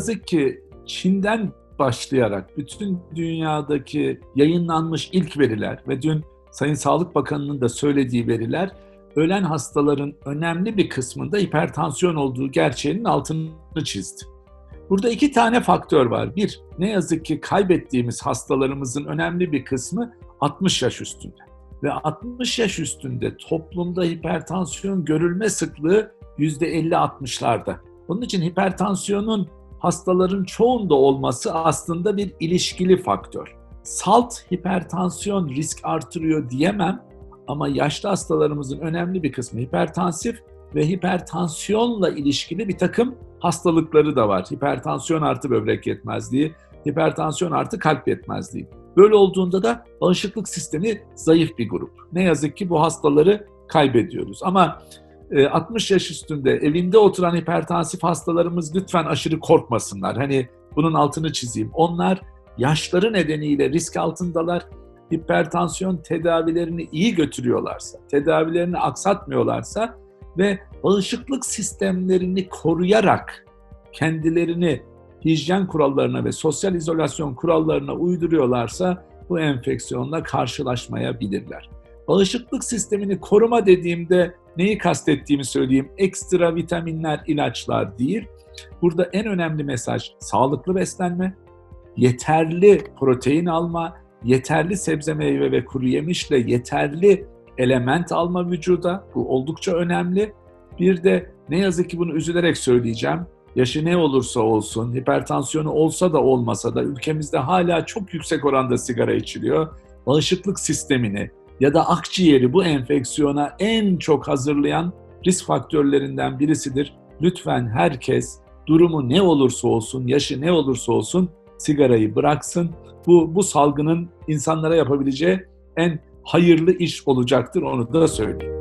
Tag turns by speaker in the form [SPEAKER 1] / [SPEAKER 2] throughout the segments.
[SPEAKER 1] yazık ki Çin'den başlayarak bütün dünyadaki yayınlanmış ilk veriler ve dün Sayın Sağlık Bakanı'nın da söylediği veriler ölen hastaların önemli bir kısmında hipertansiyon olduğu gerçeğinin altını çizdi. Burada iki tane faktör var. Bir, ne yazık ki kaybettiğimiz hastalarımızın önemli bir kısmı 60 yaş üstünde. Ve 60 yaş üstünde toplumda hipertansiyon görülme sıklığı %50-60'larda. Onun için hipertansiyonun hastaların çoğunda olması aslında bir ilişkili faktör. Salt hipertansiyon risk artırıyor diyemem ama yaşlı hastalarımızın önemli bir kısmı hipertansif ve hipertansiyonla ilişkili bir takım hastalıkları da var. Hipertansiyon artı böbrek yetmezliği, hipertansiyon artı kalp yetmezliği. Böyle olduğunda da bağışıklık sistemi zayıf bir grup. Ne yazık ki bu hastaları kaybediyoruz. Ama 60 e, yaş üstünde evinde oturan hipertansif hastalarımız lütfen aşırı korkmasınlar. Hani bunun altını çizeyim. Onlar yaşları nedeniyle risk altındalar. Hipertansiyon tedavilerini iyi götürüyorlarsa, tedavilerini aksatmıyorlarsa ve bağışıklık sistemlerini koruyarak kendilerini hijyen kurallarına ve sosyal izolasyon kurallarına uyduruyorlarsa bu enfeksiyonla karşılaşmayabilirler. Bağışıklık sistemini koruma dediğimde neyi kastettiğimi söyleyeyim. Ekstra vitaminler, ilaçlar değil. Burada en önemli mesaj sağlıklı beslenme, yeterli protein alma, yeterli sebze meyve ve kuru yemişle yeterli element alma vücuda. Bu oldukça önemli. Bir de ne yazık ki bunu üzülerek söyleyeceğim. Yaşı ne olursa olsun, hipertansiyonu olsa da olmasa da ülkemizde hala çok yüksek oranda sigara içiliyor. Bağışıklık sistemini ya da akciğeri bu enfeksiyona en çok hazırlayan risk faktörlerinden birisidir. Lütfen herkes durumu ne olursa olsun, yaşı ne olursa olsun sigarayı bıraksın. Bu, bu salgının insanlara yapabileceği en hayırlı iş olacaktır onu da söyleyeyim.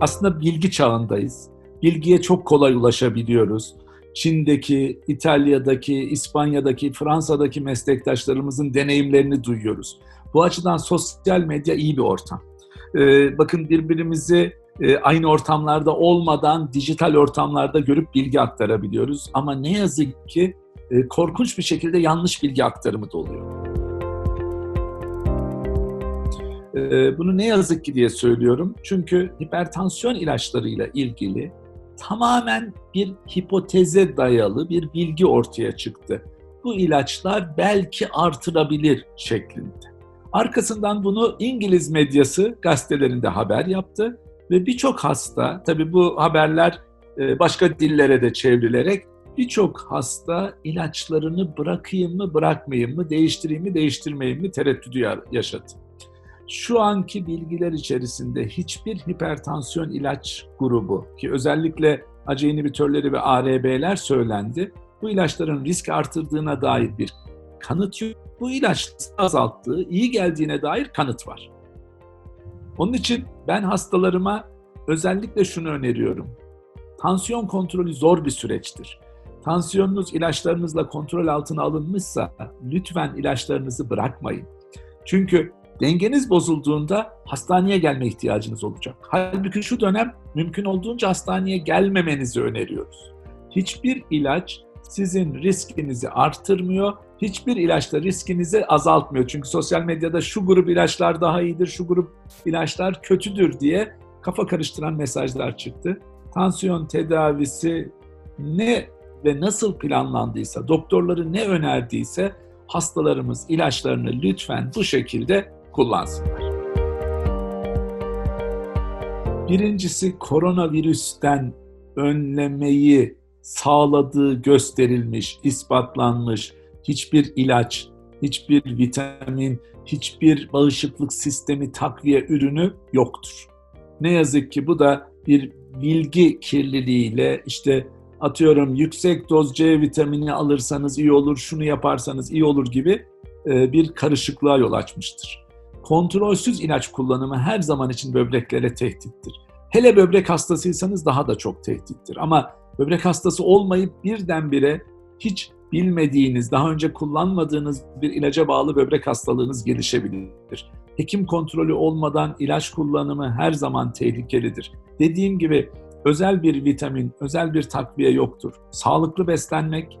[SPEAKER 1] Aslında bilgi çağındayız. Bilgiye çok kolay ulaşabiliyoruz. Çin'deki, İtalya'daki, İspanya'daki, Fransa'daki meslektaşlarımızın deneyimlerini duyuyoruz. Bu açıdan sosyal medya iyi bir ortam. Ee, bakın birbirimizi e, aynı ortamlarda olmadan dijital ortamlarda görüp bilgi aktarabiliyoruz. Ama ne yazık ki e, korkunç bir şekilde yanlış bilgi aktarımı da oluyor. E, bunu ne yazık ki diye söylüyorum. Çünkü hipertansiyon ilaçlarıyla ilgili tamamen bir hipoteze dayalı bir bilgi ortaya çıktı. Bu ilaçlar belki artırabilir şeklinde. Arkasından bunu İngiliz medyası gazetelerinde haber yaptı ve birçok hasta, tabii bu haberler e, başka dillere de çevrilerek birçok hasta ilaçlarını bırakayım mı, bırakmayayım mı, değiştireyim mi, değiştirmeyeyim mi tereddüdü yaşadı. Şu anki bilgiler içerisinde hiçbir hipertansiyon ilaç grubu ki özellikle acı inhibitörleri ve ARB'ler söylendi. Bu ilaçların risk artırdığına dair bir kanıt yok. Bu ilaç azalttığı, iyi geldiğine dair kanıt var. Onun için ben hastalarıma özellikle şunu öneriyorum. Tansiyon kontrolü zor bir süreçtir. Tansiyonunuz ilaçlarınızla kontrol altına alınmışsa lütfen ilaçlarınızı bırakmayın. Çünkü dengeniz bozulduğunda hastaneye gelme ihtiyacınız olacak. Halbuki şu dönem mümkün olduğunca hastaneye gelmemenizi öneriyoruz. Hiçbir ilaç sizin riskinizi artırmıyor. Hiçbir ilaç da riskinizi azaltmıyor. Çünkü sosyal medyada şu grup ilaçlar daha iyidir, şu grup ilaçlar kötüdür diye kafa karıştıran mesajlar çıktı. Tansiyon tedavisi ne ve nasıl planlandıysa, doktorları ne önerdiyse hastalarımız ilaçlarını lütfen bu şekilde kullansınlar. Birincisi koronavirüsten önlemeyi sağladığı gösterilmiş, ispatlanmış hiçbir ilaç, hiçbir vitamin, hiçbir bağışıklık sistemi takviye ürünü yoktur. Ne yazık ki bu da bir bilgi kirliliğiyle işte atıyorum yüksek doz C vitamini alırsanız iyi olur, şunu yaparsanız iyi olur gibi e, bir karışıklığa yol açmıştır. Kontrolsüz ilaç kullanımı her zaman için böbreklere tehdittir. Hele böbrek hastasıysanız daha da çok tehdittir. Ama böbrek hastası olmayıp birdenbire hiç bilmediğiniz, daha önce kullanmadığınız bir ilaca bağlı böbrek hastalığınız gelişebilir. Hekim kontrolü olmadan ilaç kullanımı her zaman tehlikelidir. Dediğim gibi özel bir vitamin, özel bir takviye yoktur. Sağlıklı beslenmek,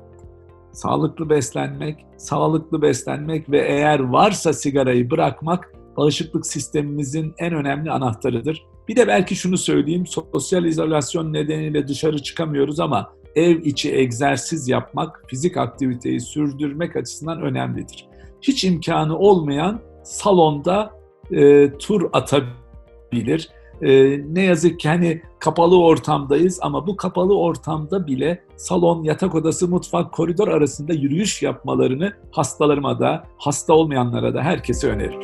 [SPEAKER 1] sağlıklı beslenmek, sağlıklı beslenmek ve eğer varsa sigarayı bırakmak bağışıklık sistemimizin en önemli anahtarıdır. Bir de belki şunu söyleyeyim, sosyal izolasyon nedeniyle dışarı çıkamıyoruz ama ev içi egzersiz yapmak, fizik aktiviteyi sürdürmek açısından önemlidir. Hiç imkanı olmayan salonda e, tur atabilir. E, ne yazık ki hani kapalı ortamdayız ama bu kapalı ortamda bile salon, yatak odası, mutfak, koridor arasında yürüyüş yapmalarını hastalarıma da, hasta olmayanlara da herkese öneririm.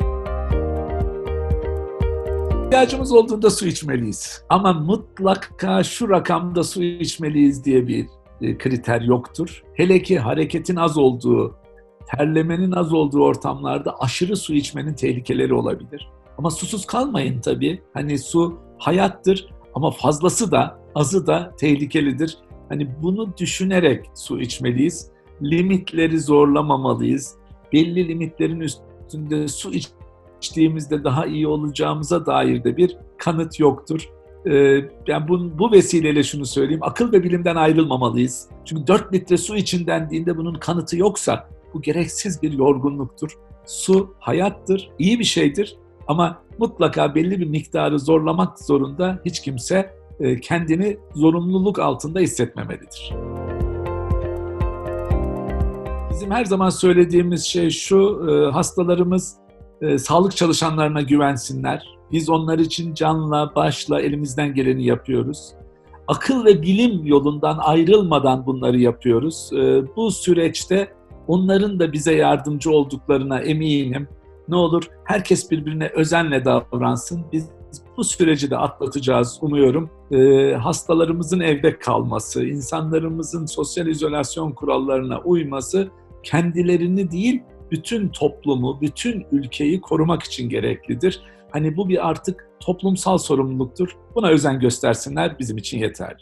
[SPEAKER 1] İhtiyacımız olduğunda su içmeliyiz. Ama mutlaka şu rakamda su içmeliyiz diye bir e, kriter yoktur. Hele ki hareketin az olduğu, terlemenin az olduğu ortamlarda aşırı su içmenin tehlikeleri olabilir. Ama susuz kalmayın tabii. Hani su hayattır ama fazlası da azı da tehlikelidir. Hani bunu düşünerek su içmeliyiz. Limitleri zorlamamalıyız. Belli limitlerin üstünde su iç içtiğimizde daha iyi olacağımıza dair de bir kanıt yoktur. Ee, yani bu, bu vesileyle şunu söyleyeyim, akıl ve bilimden ayrılmamalıyız. Çünkü 4 litre su için dendiğinde bunun kanıtı yoksa bu gereksiz bir yorgunluktur. Su hayattır, iyi bir şeydir ama mutlaka belli bir miktarı zorlamak zorunda hiç kimse e, kendini zorunluluk altında hissetmemelidir. Bizim her zaman söylediğimiz şey şu, e, hastalarımız e, sağlık çalışanlarına güvensinler. Biz onlar için canla, başla elimizden geleni yapıyoruz. Akıl ve bilim yolundan ayrılmadan bunları yapıyoruz. Bu süreçte onların da bize yardımcı olduklarına eminim. Ne olur herkes birbirine özenle davransın. Biz bu süreci de atlatacağız umuyorum. E, hastalarımızın evde kalması, insanlarımızın sosyal izolasyon kurallarına uyması kendilerini değil bütün toplumu, bütün ülkeyi korumak için gereklidir. Hani bu bir artık toplumsal sorumluluktur. Buna özen göstersinler bizim için yeterli.